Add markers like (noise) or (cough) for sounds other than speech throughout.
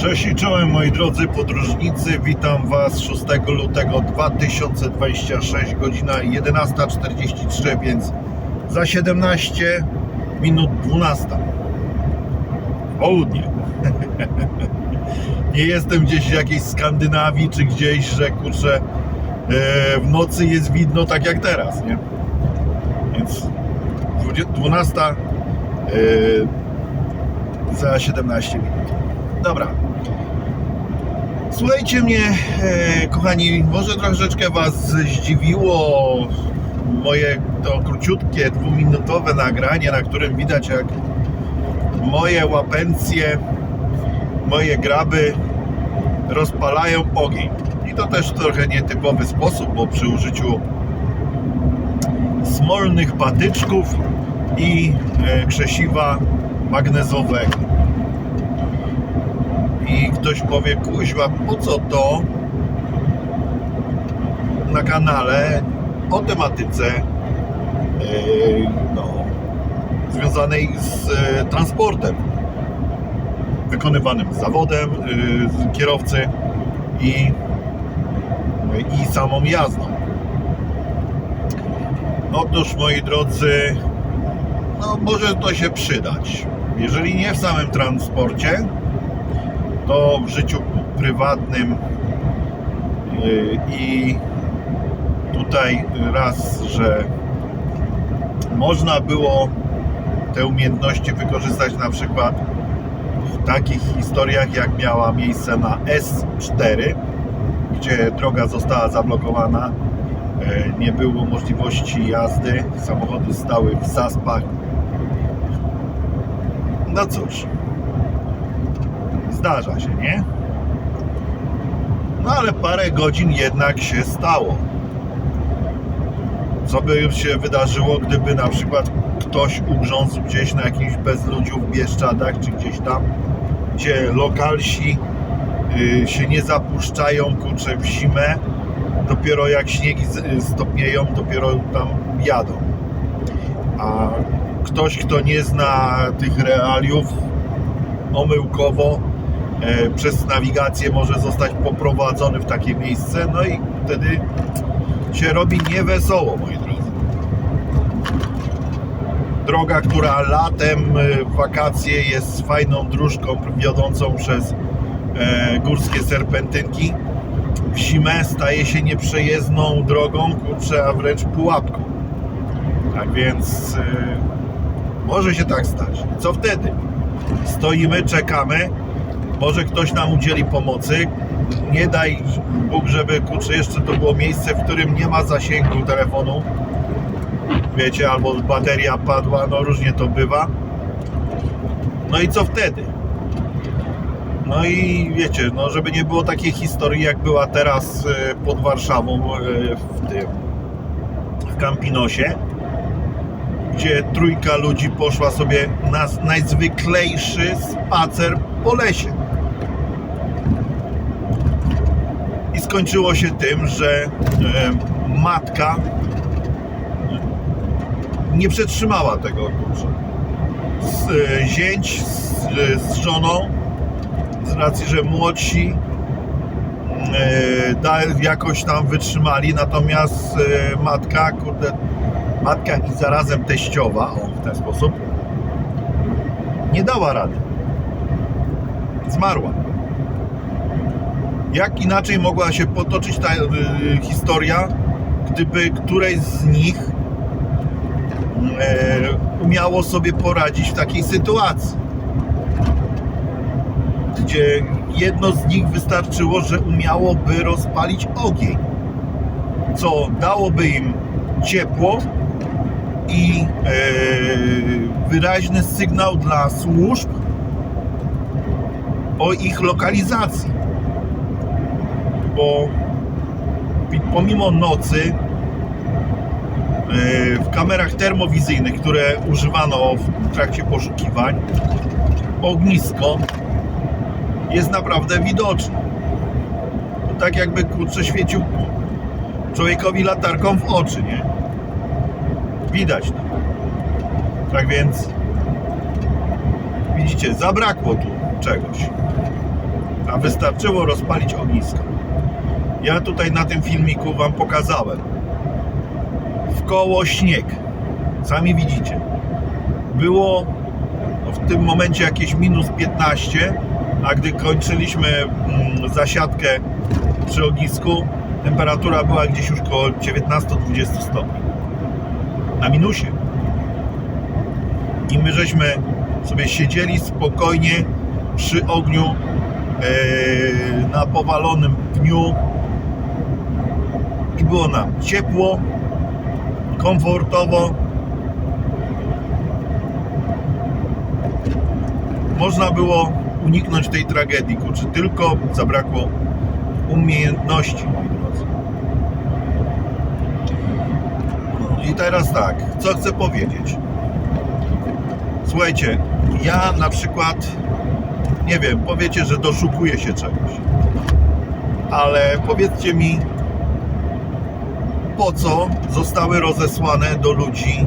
Cześć i czołem moi drodzy podróżnicy, witam Was 6 lutego 2026, godzina 11.43, więc za 17 minut 12. Południe. (laughs) Nie jestem gdzieś w jakiejś Skandynawii czy gdzieś, że kurczę e, w nocy jest widno tak jak teraz, nie? Więc 20 12 e, za 17 minut. Dobra. Słuchajcie mnie, e, kochani, może troszeczkę Was zdziwiło moje to króciutkie, dwuminutowe nagranie, na którym widać jak moje łapencje, moje graby rozpalają ogień. I to też w trochę nietypowy sposób, bo przy użyciu smolnych patyczków i e, krzesiwa magnezowego. I ktoś powie, kuźwa, po co to na kanale o tematyce yy, no, związanej z e, transportem, wykonywanym zawodem z kierowcy i, i samą jazdą. Otóż, moi drodzy, no może to się przydać. Jeżeli nie w samym transporcie, to w życiu prywatnym yy, i tutaj raz, że można było te umiejętności wykorzystać na przykład w takich historiach jak miała miejsce na S4 gdzie droga została zablokowana yy, nie było możliwości jazdy samochody stały w zaspach. No cóż Zdarza się, nie? No ale parę godzin jednak się stało. Co by się wydarzyło, gdyby na przykład ktoś ugrzązł gdzieś na jakimś bezludziu w Bieszczadach, czy gdzieś tam, gdzie lokalsi y, się nie zapuszczają, kurczę, w zimę, dopiero jak śniegi z- stopnieją, dopiero tam jadą. A ktoś, kto nie zna tych realiów, omyłkowo przez nawigację może zostać poprowadzony w takie miejsce, no i wtedy się robi niewesoło, moi drodzy. Droga, która latem e, w wakacje jest fajną dróżką wiodącą przez e, górskie serpentynki, w zimę staje się nieprzejezdną drogą, kurczę, a wręcz pułapką. Tak więc e, może się tak stać. Co wtedy? stoimy, czekamy. Może ktoś nam udzieli pomocy. Nie daj Bóg, żeby kurczę, jeszcze to było miejsce, w którym nie ma zasięgu telefonu. Wiecie, albo bateria padła, no różnie to bywa. No i co wtedy? No i wiecie, no żeby nie było takiej historii, jak była teraz e, pod Warszawą e, w tym w Campinosie gdzie trójka ludzi poszła sobie na najzwyklejszy spacer po lesie. Skończyło się tym, że e, matka nie przetrzymała tego kurczę. Z, e, zięć z, z żoną, z racji, że młodsi e, jakoś tam wytrzymali, natomiast e, matka, kurde, matka i zarazem teściowa, o, w ten sposób, nie dała rady. Zmarła. Jak inaczej mogła się potoczyć ta y, historia, gdyby któreś z nich e, umiało sobie poradzić w takiej sytuacji? Gdzie jedno z nich wystarczyło, że umiałoby rozpalić ogień, co dałoby im ciepło i e, wyraźny sygnał dla służb o ich lokalizacji. Bo pomimo nocy e, w kamerach termowizyjnych, które używano w trakcie poszukiwań, ognisko jest naprawdę widoczne. To tak jakby kurczę świecił człowiekowi latarką w oczy, nie? Widać to. Tak więc widzicie, zabrakło tu czegoś. a wystarczyło rozpalić ognisko. Ja tutaj na tym filmiku Wam pokazałem. W koło śnieg. Sami widzicie. Było w tym momencie jakieś minus 15, a gdy kończyliśmy mm, zasiadkę przy ognisku, temperatura była gdzieś już koło 19-20 stopni. Na minusie. I my żeśmy sobie siedzieli spokojnie przy ogniu e, na powalonym pniu i było nam ciepło, komfortowo. Można było uniknąć tej tragedii, kurczę, tylko zabrakło umiejętności. No I teraz tak, co chcę powiedzieć? Słuchajcie, ja na przykład, nie wiem, powiecie, że doszukuję się czegoś, ale powiedzcie mi, po co zostały rozesłane do ludzi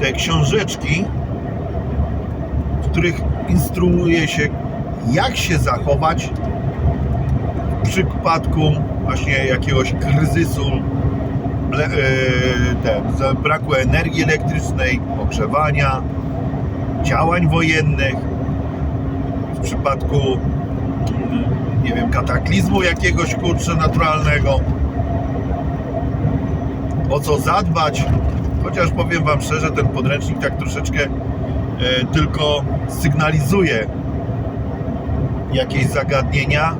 te książeczki, w których instruuje się, jak się zachować w przypadku właśnie jakiegoś kryzysu, e, braku energii elektrycznej, ogrzewania, działań wojennych, w przypadku mm, nie wiem, kataklizmu jakiegoś kurczę naturalnego. O co zadbać? Chociaż powiem Wam szczerze, ten podręcznik tak troszeczkę e, tylko sygnalizuje jakieś zagadnienia,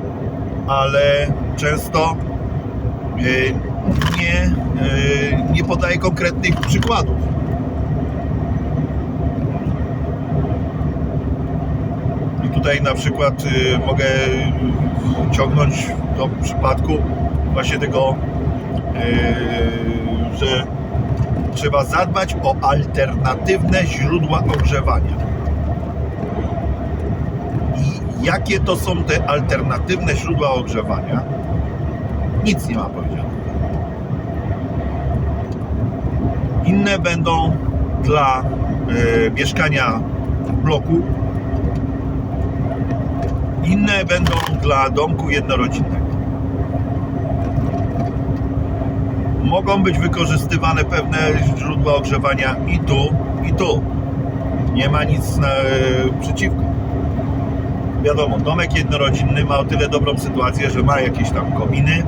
ale często e, nie, e, nie podaje konkretnych przykładów. I tutaj na przykład mogę ciągnąć do przypadku właśnie tego, trzeba zadbać o alternatywne źródła ogrzewania. I jakie to są te alternatywne źródła ogrzewania? Nic nie ma powiedziane. Inne będą dla y, mieszkania w bloku, inne będą dla domku jednorodzinnego. Mogą być wykorzystywane pewne źródła ogrzewania i tu, i tu. Nie ma nic na, przeciwko. Wiadomo, domek jednorodzinny ma o tyle dobrą sytuację, że ma jakieś tam kominy.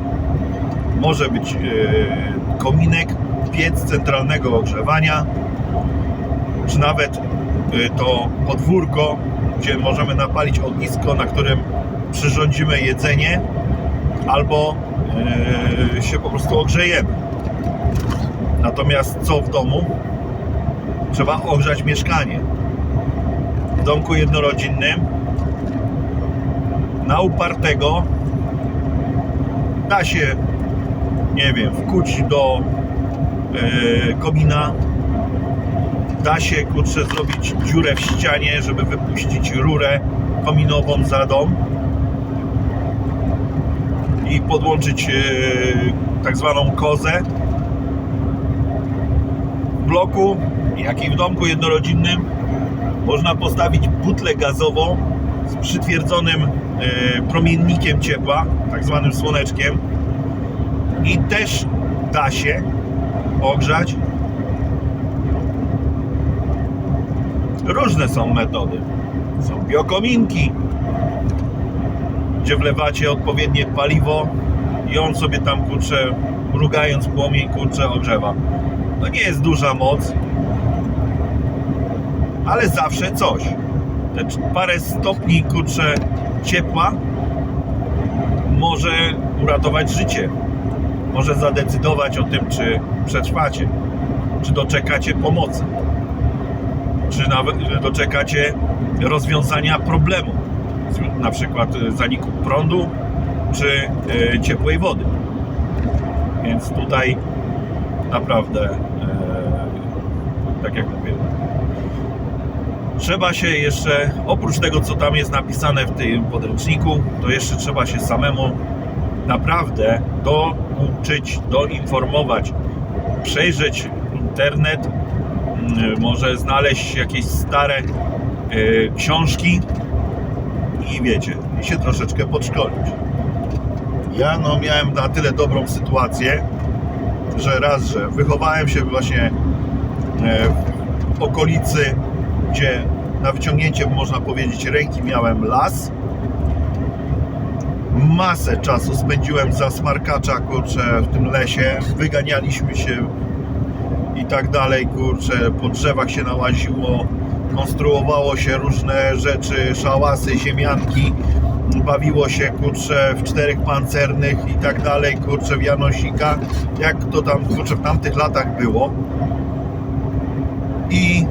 Może być e, kominek, piec centralnego ogrzewania, czy nawet y, to podwórko, gdzie możemy napalić ognisko, na którym przyrządzimy jedzenie, albo się po prostu ogrzejemy. Natomiast co w domu? Trzeba ogrzać mieszkanie. W domku jednorodzinnym na upartego da się, nie wiem, wkuć do y, komina da się kurczę zrobić dziurę w ścianie, żeby wypuścić rurę kominową za dom i podłączyć e, tak zwaną kozę bloku, jak i w domku jednorodzinnym można postawić butlę gazową z przytwierdzonym e, promiennikiem ciepła, tak zwanym słoneczkiem i też da się ogrzać Różne są metody. Są biokominki, gdzie wlewacie odpowiednie paliwo i on sobie tam kurczę, mrugając płomień, kurczę, ogrzewa. To nie jest duża moc, ale zawsze coś. Te parę stopni kurczę ciepła może uratować życie. Może zadecydować o tym, czy przetrwacie, czy doczekacie pomocy czy nawet doczekacie rozwiązania problemu, na przykład e, zaniku prądu czy e, ciepłej wody. Więc tutaj naprawdę, tak jak mówię, trzeba się jeszcze, oprócz tego co tam jest napisane w tym podręczniku, to jeszcze trzeba się samemu naprawdę douczyć, doinformować, przejrzeć internet, mm, może znaleźć jakieś stare e, książki i wiecie, i się troszeczkę podszkolić. Ja no miałem na tyle dobrą sytuację, że raz, że wychowałem się właśnie w okolicy, gdzie na wyciągnięcie, można powiedzieć, ręki miałem las. Masę czasu spędziłem za smarkacza, kurczę, w tym lesie. Wyganialiśmy się i tak dalej, kurczę, po drzewach się nałaziło, konstruowało się różne rzeczy, szałasy, ziemianki, bawiło się, kurczę, w czterech pancernych i tak dalej, kurczę, w Janosika, jak to tam, kurczę, w tamtych latach było. I,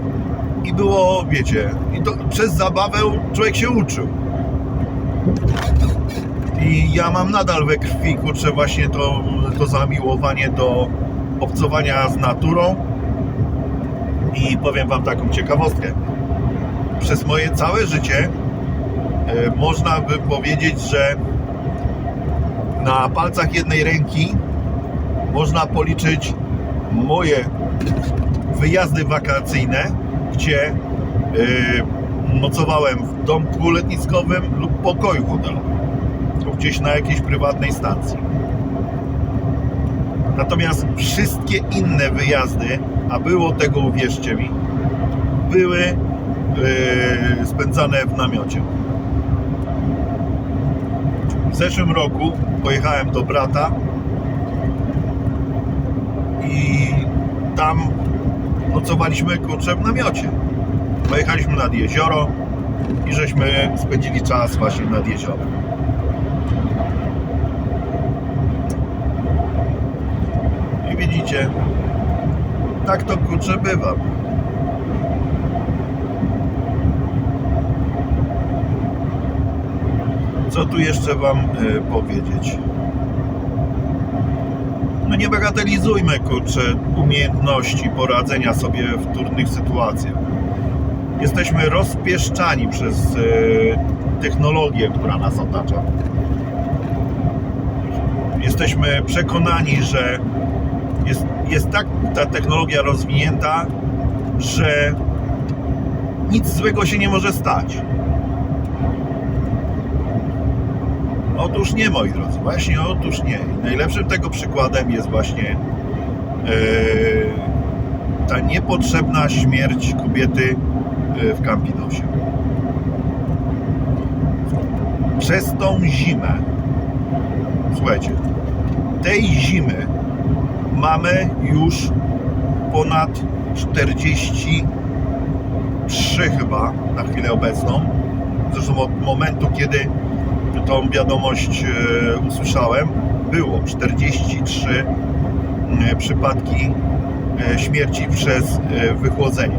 i było, wiecie, i to przez zabawę człowiek się uczył. I ja mam nadal we krwi, kurczę, właśnie to, to zamiłowanie do obcowania z naturą. I powiem Wam taką ciekawostkę. Przez moje całe życie e, można by powiedzieć, że na palcach jednej ręki można policzyć moje wyjazdy wakacyjne, gdzie e, nocowałem w domku letniskowym lub pokoju hotelowym lub gdzieś na jakiejś prywatnej stacji. Natomiast wszystkie inne wyjazdy, a było tego, uwierzcie mi, były yy, spędzane w namiocie. W zeszłym roku pojechałem do brata i tam nocowaliśmy kurczę w namiocie. Pojechaliśmy nad jezioro i żeśmy spędzili czas właśnie nad jeziorem. I widzicie, tak to kurczę bywa. Co tu jeszcze Wam y, powiedzieć? No nie bagatelizujmy kurczę umiejętności poradzenia sobie w trudnych sytuacjach. Jesteśmy rozpieszczani przez y, technologię, która nas otacza. Jesteśmy przekonani, że jest, jest tak ta technologia rozwinięta, że nic złego się nie może stać. Otóż nie, moi drodzy, właśnie otóż nie. Najlepszym tego przykładem jest właśnie yy, ta niepotrzebna śmierć kobiety yy, w Campinosie. Przez tą zimę, słuchajcie, tej zimy mamy już ponad 43 chyba na chwilę obecną. Zresztą od momentu, kiedy tą wiadomość e, usłyszałem, było 43 e, przypadki e, śmierci przez wychłodzenie.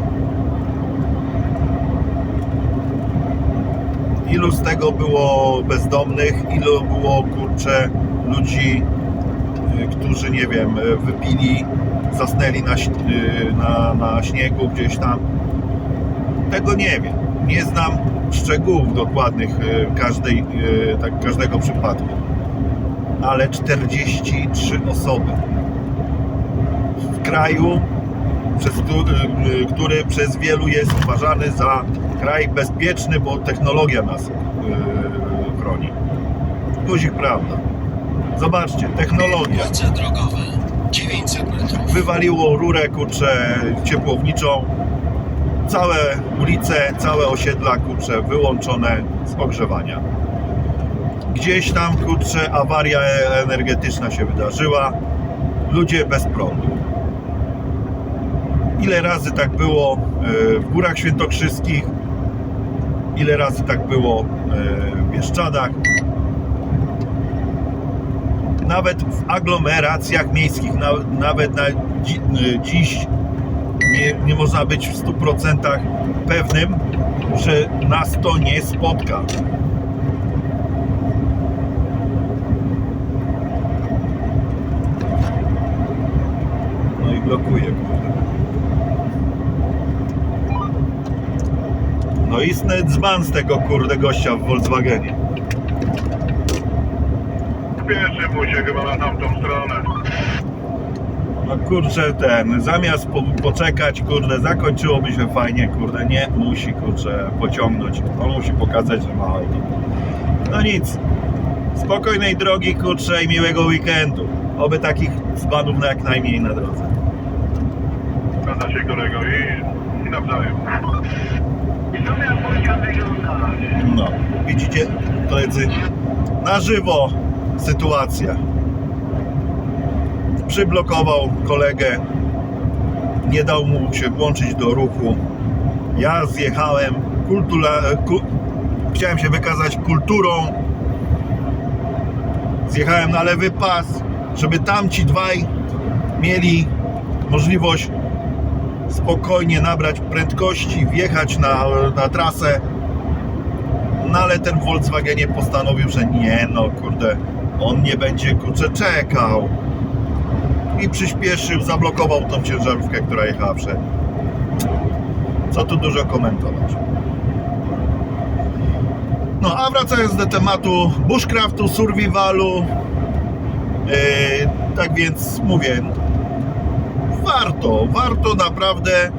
Ilu z tego było bezdomnych, ilu było kurcze ludzi, którzy nie wiem, wypili, zasnęli na, na, na śniegu gdzieś tam. Tego nie wiem. Nie znam szczegółów dokładnych y, każdej, y, tak, każdego przypadku. Ale 43 osoby w kraju, przez który, y, który przez wielu jest uważany za kraj bezpieczny, bo technologia nas chroni. Guzik prawda. Zobaczcie, technologia. Ulice drogowe 900 metrów. Wywaliło rurę kurczę ciepłowniczą. Całe ulice, całe osiedla kurczę wyłączone z ogrzewania. Gdzieś tam kurczę awaria energetyczna się wydarzyła. Ludzie bez prądu. Ile razy tak było e, w Górach Świętokrzyskich, ile razy tak było e, w Bieszczadach, nawet w aglomeracjach miejskich, na- nawet na y, dziś nie, nie można być w 100% pewnym, że nas to nie spotka. No i blokuje. No istny dzban z tego kurde gościa w Volkswagenie. Spieszy mu się chyba na tamtą stronę. No kurczę, ten, zamiast po, poczekać, kurde, zakończyłoby się fajnie, kurde, nie musi, kurczę, pociągnąć. On musi pokazać, że ma auto. No nic. Spokojnej drogi, kurczę i miłego weekendu. Oby takich dzbanów na jak najmniej na drodze. Zgadza się kolego i, i nawzajem. No, widzicie, koledzy, na żywo sytuacja. Przyblokował kolegę, nie dał mu się włączyć do ruchu. Ja zjechałem, kultura, ku, chciałem się wykazać kulturą. Zjechałem na lewy pas, żeby tamci dwaj mieli możliwość spokojnie nabrać prędkości, wjechać na, na trasę. No ale ten Volkswagenie postanowił, że nie, no kurde, on nie będzie kurczę czekał. I przyspieszył, zablokował tą ciężarówkę, która jechała przed. Co tu dużo komentować. No a wracając do tematu bushcraftu, survivalu, yy, tak więc mówię, warto, warto naprawdę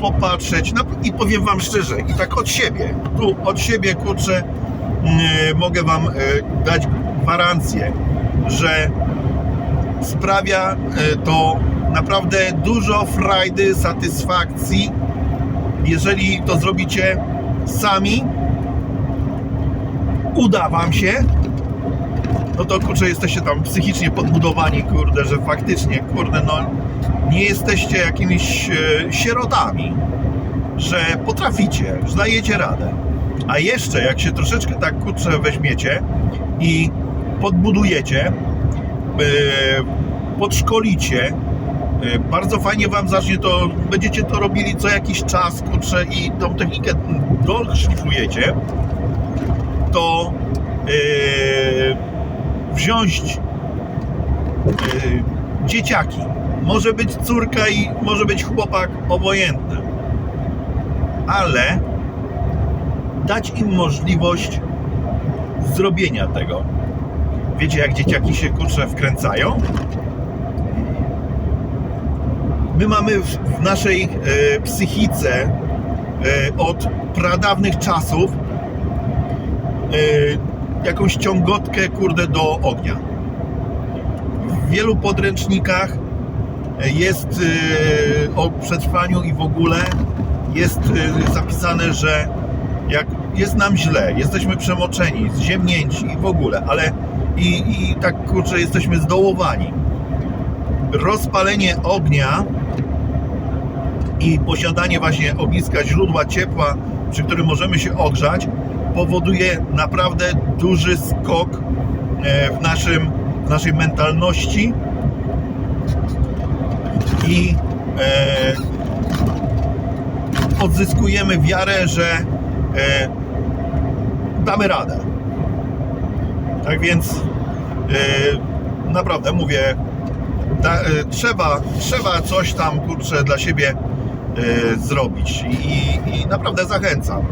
popatrzeć na, i powiem wam szczerze, i tak od siebie, tu od siebie kurczę, yy, mogę wam yy, dać gwarancję, że sprawia yy, to naprawdę dużo frajdy, satysfakcji, jeżeli to zrobicie sami, uda wam się, no to kurczę, jesteście tam psychicznie podbudowani, kurde, że faktycznie, kurde, no nie jesteście jakimiś e, sierotami, że potraficie, że dajecie radę. A jeszcze jak się troszeczkę tak kurczę weźmiecie i podbudujecie, e, podszkolicie, e, bardzo fajnie wam zacznie to, będziecie to robili co jakiś czas, kurczę, i tą technikę doszlifujecie, to e, wziąć e, dzieciaki. Może być córka i może być chłopak, obojętne. Ale dać im możliwość zrobienia tego. Wiecie, jak dzieciaki się kurczę wkręcają? My mamy w, naszej e, psychice e, od pradawnych czasów e, jakąś ciągotkę, kurde, do ognia. W wielu podręcznikach jest o przetrwaniu i w ogóle jest zapisane, że jak jest nam źle, jesteśmy przemoczeni, zziemnięci i w ogóle, ale i, i tak kurczę, jesteśmy zdołowani. Rozpalenie ognia i posiadanie właśnie ogniska źródła ciepła, przy którym możemy się ogrzać, powoduje naprawdę duży skok e, w, naszym, w naszej mentalności i e, odzyskujemy wiarę, że e, damy radę. Tak więc e, naprawdę mówię, e, trzeba, trzeba coś tam kurczę dla siebie e, zrobić i, i naprawdę zachęcam.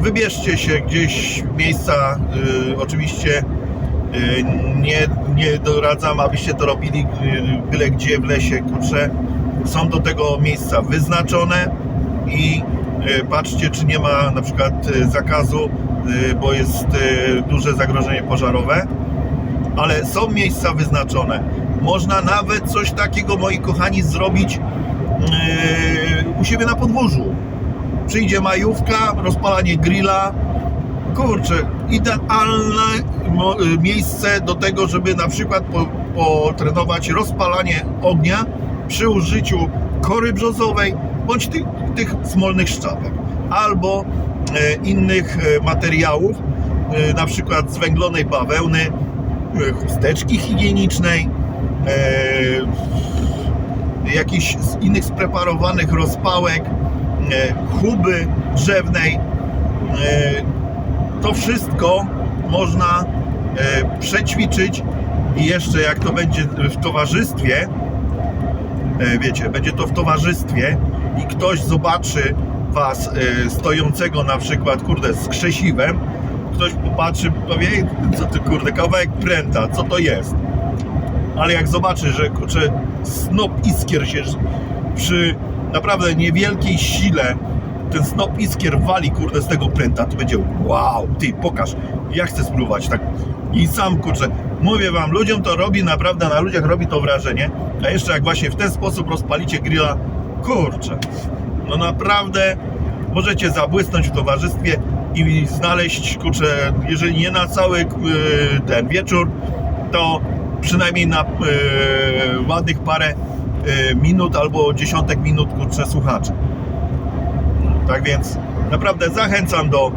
Wybierzcie się gdzieś miejsca, y, oczywiście nie, nie doradzam, abyście to robili byle gdzie w lesie, kurczę. Są do tego miejsca wyznaczone i patrzcie, czy nie ma na przykład y, zakazu, y, bo jest duże zagrożenie pożarowe, ale są miejsca wyznaczone. Można nawet coś takiego, moi kochani, zrobić u siebie na podwórzu przyjdzie majówka, rozpalanie grilla. Kurczę, idealne miejsce do tego, żeby na przykład po, potrenować rozpalanie ognia przy użyciu kory brzozowej bądź tych, tych smolnych szczapek albo e, innych e, materiałów, e, na przykład z węglonej bawełny, chusteczki higienicznej, jakichś innych spreparowanych rozpałek, chuby drzewnej. To wszystko można przećwiczyć i jeszcze jak to będzie w towarzystwie, wiecie, będzie to w towarzystwie i ktoś zobaczy was e, stojącego na przykład, kurde, z krzesiwem, ktoś popatrzy, powie, "Ej, co ty, kurde, kawałek pręta, co to jest? Ale jak zobaczy, że, kurczę, snop iskier się przy naprawdę niewielkiej sile ten snop iskier wali, kurde, z tego pręta, to będzie wow, ty, pokaż, ja chcę spróbować, tak. I sam, kurczę, mówię wam, ludziom to robi, naprawdę na ludziach robi to wrażenie, a jeszcze jak właśnie w ten sposób rozpalicie grilla, kurczę, no naprawdę możecie zabłysnąć w towarzystwie i znaleźć, kurczę, jeżeli nie na cały yy, ten wieczór, to przynajmniej na yy, ładnych parę yy, minut albo dziesiątek minut, kurczę, słuchaczy. Tak więc naprawdę zachęcam do,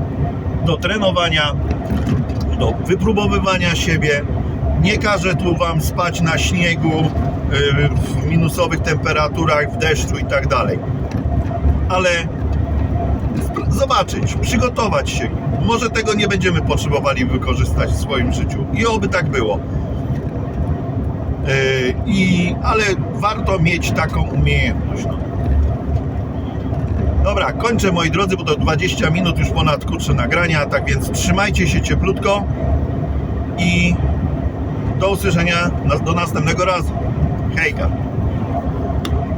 do trenowania, do wypróbowywania siebie. Nie każę tu Wam spać na śniegu, w minusowych temperaturach, w deszczu i tak dalej. Ale zobaczyć, przygotować się. Może tego nie będziemy potrzebowali wykorzystać w swoim życiu. I oby tak było. Yy, I, ale warto mieć taką umiejętność. No. Dobra, kończę moi drodzy, bo to 20 minut już ponad kurczę nagrania, tak więc trzymajcie się cieplutko i do usłyszenia do następnego razu. Caiga.